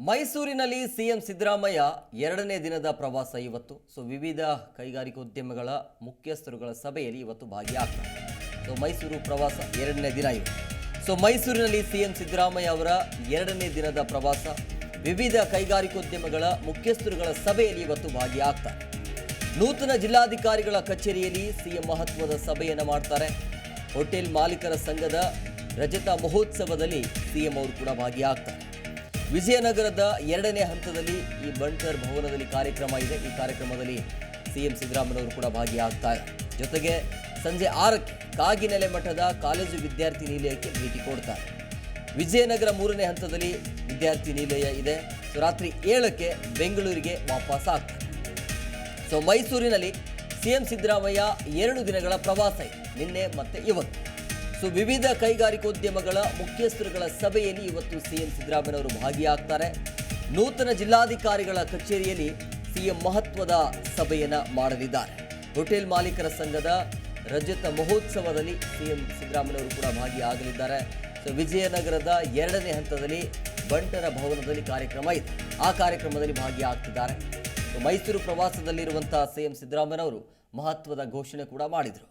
ಮೈಸೂರಿನಲ್ಲಿ ಸಿಎಂ ಸಿದ್ದರಾಮಯ್ಯ ಎರಡನೇ ದಿನದ ಪ್ರವಾಸ ಇವತ್ತು. ಸೊ, ವಿವಿಧ ಕೈಗಾರಿಕೋದ್ಯಮಗಳ ಮುಖ್ಯಸ್ಥರುಗಳ ಸಭೆಯಲ್ಲಿ ಇವತ್ತು ಭಾಗಿಯಾಗ್ತಾರೆ. ಸೊ, ಮೈಸೂರು ಪ್ರವಾಸ ಎರಡನೇ ದಿನ ಇವತ್ತು. ಸೊ, ಮೈಸೂರಿನಲ್ಲಿ ಸಿಎಂ ಸಿದ್ದರಾಮಯ್ಯ ಅವರ ಎರಡನೇ ದಿನದ ಪ್ರವಾಸ ವಿವಿಧ ಕೈಗಾರಿಕೋದ್ಯಮಗಳ ಮುಖ್ಯಸ್ಥರುಗಳ ಸಭೆಯಲ್ಲಿ ಇವತ್ತು ಭಾಗಿಯಾಗ್ತಾರೆ. ನೂತನ ಜಿಲ್ಲಾಧಿಕಾರಿಗಳ ಕಚೇರಿಯಲ್ಲಿ ಸಿಎಂ ಮಹತ್ವದ ಸಭೆಯನ್ನು ಮಾಡ್ತಾರೆ. ಹೋಟೆಲ್ ಮಾಲೀಕರ ಸಂಘದ ರಜತ ಮಹೋತ್ಸವದಲ್ಲಿ ಸಿಎಂ ಅವರು ಕೂಡ ಭಾಗಿಯಾಗ್ತಾರೆ. ವಿಜಯನಗರದ ಎರಡನೇ ಹಂತದಲ್ಲಿ ಈ ಬಂಟರ್ ಭವನದಲ್ಲಿ ಕಾರ್ಯಕ್ರಮ ಇದೆ. ಈ ಕಾರ್ಯಕ್ರಮದಲ್ಲಿ ಸಿಎಂ ಸಿದ್ದರಾಮಯ್ಯವರು ಕೂಡ ಭಾಗಿಯಾಗ್ತಾರೆ. ಜೊತೆಗೆ ಸಂಜೆ ಆರಕ್ಕೆ ಕಾಗಿನೆಲೆ ಮಠದ ಕಾಲೇಜು ವಿದ್ಯಾರ್ಥಿ ನಿಲಯಕ್ಕೆ ಭೇಟಿ ಕೊಡ್ತಾರೆ. ವಿಜಯನಗರ ಮೂರನೇ ಹಂತದಲ್ಲಿ ವಿದ್ಯಾರ್ಥಿ ನಿಲಯ ಇದೆ. ಸೊ, ರಾತ್ರಿ ಏಳಕ್ಕೆ ಬೆಂಗಳೂರಿಗೆ ವಾಪಸ್ ಆಗ್ತಾರೆ. ಸೊ, ಮೈಸೂರಿನಲ್ಲಿ ಸಿಎಂ ಸಿದ್ದರಾಮಯ್ಯ ಎರಡು ದಿನಗಳ ಪ್ರವಾಸ ಇದೆ. ನಿನ್ನೆ ಮತ್ತೆ ಇವತ್ತು. ಸೊ ವಿವಿಧ ಕೈಗಾರಿಕೋದ್ಯಮಗಳ ಮುಖ್ಯಸ್ಥರುಗಳ ಸಭೆಯಲ್ಲಿ ಇವತ್ತು ಸಿಎಂ ಸಿದ್ದರಾಮಯ್ಯವರು ಭಾಗಿಯಾಗ್ತಾರೆ. ನೂತನ ಜಿಲ್ಲಾಧಿಕಾರಿಗಳ ಕಚೇರಿಯಲ್ಲಿ ಸಿಎಂ ಮಹತ್ವದ ಸಭೆಯನ್ನು ಮಾಡಲಿದ್ದಾರೆ. ಹೋಟೆಲ್ ಮಾಲೀಕರ ಸಂಘದ ರಜತ ಮಹೋತ್ಸವದಲ್ಲಿ ಸಿಎಂ ಸಿದ್ದರಾಮಯ್ಯವರು ಕೂಡ ಭಾಗಿಯಾಗಲಿದ್ದಾರೆ. ಸೊ ವಿಜಯನಗರದ ಎರಡನೇ ಹಂತದಲ್ಲಿ ಬಂಟರ ಭವನದಲ್ಲಿ ಕಾರ್ಯಕ್ರಮ ಇದೆ. ಆ ಕಾರ್ಯಕ್ರಮದಲ್ಲಿ ಭಾಗಿಯಾಗ್ತಿದ್ದಾರೆ. ಸೊ ಮೈಸೂರು ಪ್ರವಾಸದಲ್ಲಿರುವಂತಹ ಸಿಎಂ ಸಿದ್ದರಾಮಯ್ಯನವರು ಮಹತ್ವದ ಘೋಷಣೆ ಕೂಡ ಮಾಡಿದರು.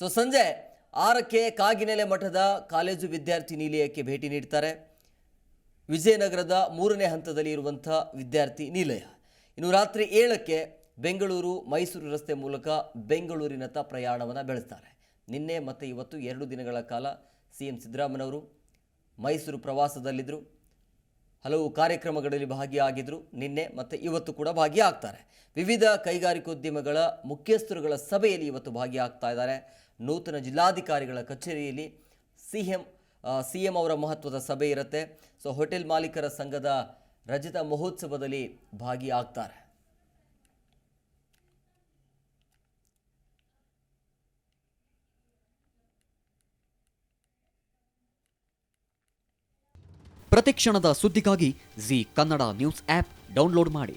ಸೊ ಸಂಜೆ ಆರಕ್ಕೆ ಕಾಗಿನೆಲೆ ಮಠದ ಕಾಲೇಜು ವಿದ್ಯಾರ್ಥಿ ನಿಲಯಕ್ಕೆ ಭೇಟಿ ನೀಡ್ತಾರೆ. ವಿಜಯನಗರದ ಮೂರನೇ ಹಂತದಲ್ಲಿ ಇರುವಂಥ ವಿದ್ಯಾರ್ಥಿ ನಿಲಯ. ಇನ್ನು ರಾತ್ರಿ ಏಳಕ್ಕೆ ಬೆಂಗಳೂರು ಮೈಸೂರು ರಸ್ತೆ ಮೂಲಕ ಬೆಂಗಳೂರಿನತ್ತ ಪ್ರಯಾಣವನ್ನು ಬೆಳೆಸ್ತಾರೆ. ನಿನ್ನೆ ಮತ್ತು ಇವತ್ತು ಎರಡು ದಿನಗಳ ಕಾಲ ಸಿ ಎಂ ಸಿದ್ದರಾಮನವರು ಮೈಸೂರು ಪ್ರವಾಸದಲ್ಲಿದ್ದರು ಹಲವು ಕಾರ್ಯಕ್ರಮಗಳಲ್ಲಿ ಭಾಗಿಯಾಗಿದ್ದರು ನಿನ್ನೆ ಮತ್ತು ಇವತ್ತು ಕೂಡ ಭಾಗಿಯಾಗ್ತಾರೆ. ವಿವಿಧ ಕೈಗಾರಿಕೋದ್ಯಮಗಳ ಮುಖ್ಯಸ್ಥರುಗಳ ಸಭೆಯಲ್ಲಿ ಇವತ್ತು ಭಾಗಿಯಾಗ್ತಾ ಇದ್ದಾರೆ. ನೂತನ ಜಿಲ್ಲಾಧಿಕಾರಿಗಳ ಕಚೇರಿಯಲ್ಲಿ ಸಿ ಎಂ ಸಿ ಎಂ ಅವರ ಮಹತ್ವದ ಸಭೆ ಇರುತ್ತೆ. ಸೊ ಹೋಟೆಲ್ ಮಾಲೀಕರ ಸಂಘದ ರಜತ ಮಹೋತ್ಸವದಲ್ಲಿ ಭಾಗಿಯಾಗ್ತಾರೆ. ಪ್ರತಿಕ್ಷಣದ ಸುದ್ದಿಗಾಗಿ Zee Kannada news app download ಮಾಡಿ.